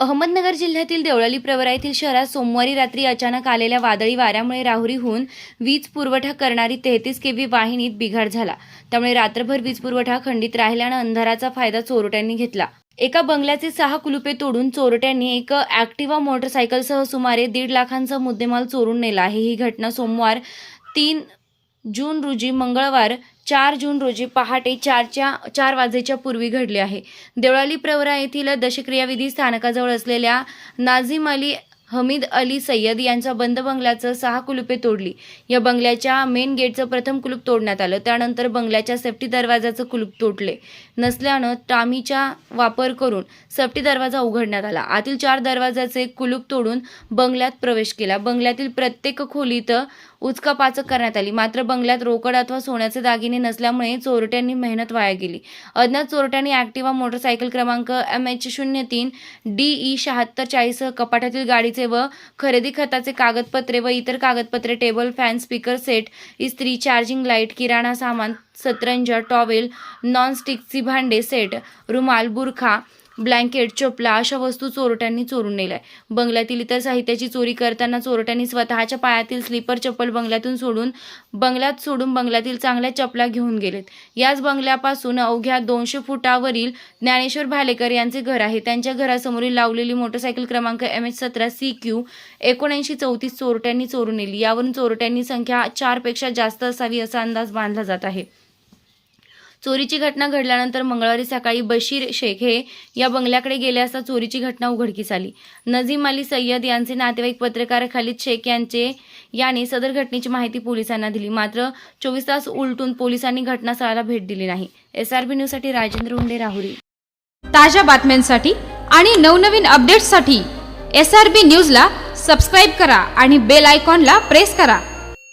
अहमदनगर जिल्ह्यातील देवळाली प्रवरा येथील शहरात सोमवारी रात्री अचानक आलेल्या वादळी वाऱ्यामुळे राहुरीहून वीज पुरवठा करणारी तेहतीस केव्ही वाहिनीत बिघाड झाला. त्यामुळे रात्रभर वीज पुरवठा खंडित राहिल्यानं अंधाराचा फायदा चोरट्यांनी घेतला. एका बंगल्याचे सहा कुलुपे तोडून चोरट्यांनी एक ॲक्टिवा मोटरसायकलसह सुमारे दीड लाखांचा मुद्देमाल चोरून नेला आहे. ही घटना सोमवार तीन जून रोजी मंगळवार चार जून रोजी पहाटे चारच्या चार वाजेच्या पूर्वी घडले आहे. देवळाली प्रवरा येथील दशक्रियाविधी स्थानकाजवळ असलेल्या नाझीम अली हमीद अली सय्यद यांचा बंद बंगल्याचं सहा कुलुपे तोडली. या बंगल्याच्या मेन गेटचं प्रथम कुलूप तोडण्यात आलं. त्यानंतर बंगल्याच्या सेफ्टी दरवाजाचं कुलूप तोडले नसल्यानं टामीचा वापर करून सेफ्टी दरवाजा उघडण्यात आला. आतील चार दरवाजाचे कुलूप तोडून बंगल्यात प्रवेश केला. बंगल्यातील प्रत्येक खोलीत उचकापाचक करण्यात आली. मात्र बंगल्यात रोकड अथवा सोन्याचे दागिने नसल्यामुळे चोरट्यांनी मेहनत वाया गेली. अज्ञात चोरट्यांनी ॲक्टिवा मोटरसायकल क्रमांक एम एच शून्य तीन डी ई शहात्तर चाळीस कपाटातील गाडीचे व खरेदी खताचे कागदपत्रे व इतर कागदपत्रे टेबल फॅन स्पीकर सेट इस्त्री चार्जिंग लाइट किराणा सामान सतरंज टॉवेल नॉनस्टिकची भांडे सेट रुमाल बुरखा ब्लँकेट चपला अशा वस्तू चोरट्यांनी चोरून नेल्या बंगल्यातील इतर साहित्याची चोरी करताना चोरट्यांनी स्वतःच्या पायातील स्लीपर चप्पल बंगल्यातून सोडून बंगल्यात सोडून बंगल्यातील चांगल्या चपला घेऊन गेलेत. याच बंगल्यापासून अवघ्या दोनशे फुटावरील ज्ञानेश्वर भालेकर यांचे घर आहे. त्यांच्या घरासमोरील लावलेली मोटरसायकल क्रमांक एम एच सतरा सी क्यू एकोणऐंशी चौतीस चोरट्यांनी चोरून नेली. यावरून चोरट्यांनी संख्या चारपेक्षा जास्त असावी असा अंदाज बांधला जात आहे. चोरीची घटना घडल्यानंतर मंगळवारी सकाळी बशीर शेख हे या बंगल्याकडे गेले असता चोरीची घटना उघडकीस आली. नझीम अली सय्यद यांचे नातेवाईक पत्रकार खालिद शेख यांचे याने सदर घटनेची माहिती पोलिसांना दिली. मात्र चोवीस तास उलटून पोलिसांनी घटनास्थळाला भेट दिली नाही. एसआरबी न्यूजसाठी राजेंद्र हुंडे राहुरी. ताज्या बातम्यांसाठी आणि नवनवीन अपडेट्ससाठी एस आर बी न्यूजला सबस्क्राईब करा आणि बेल आयकॉनला प्रेस करा.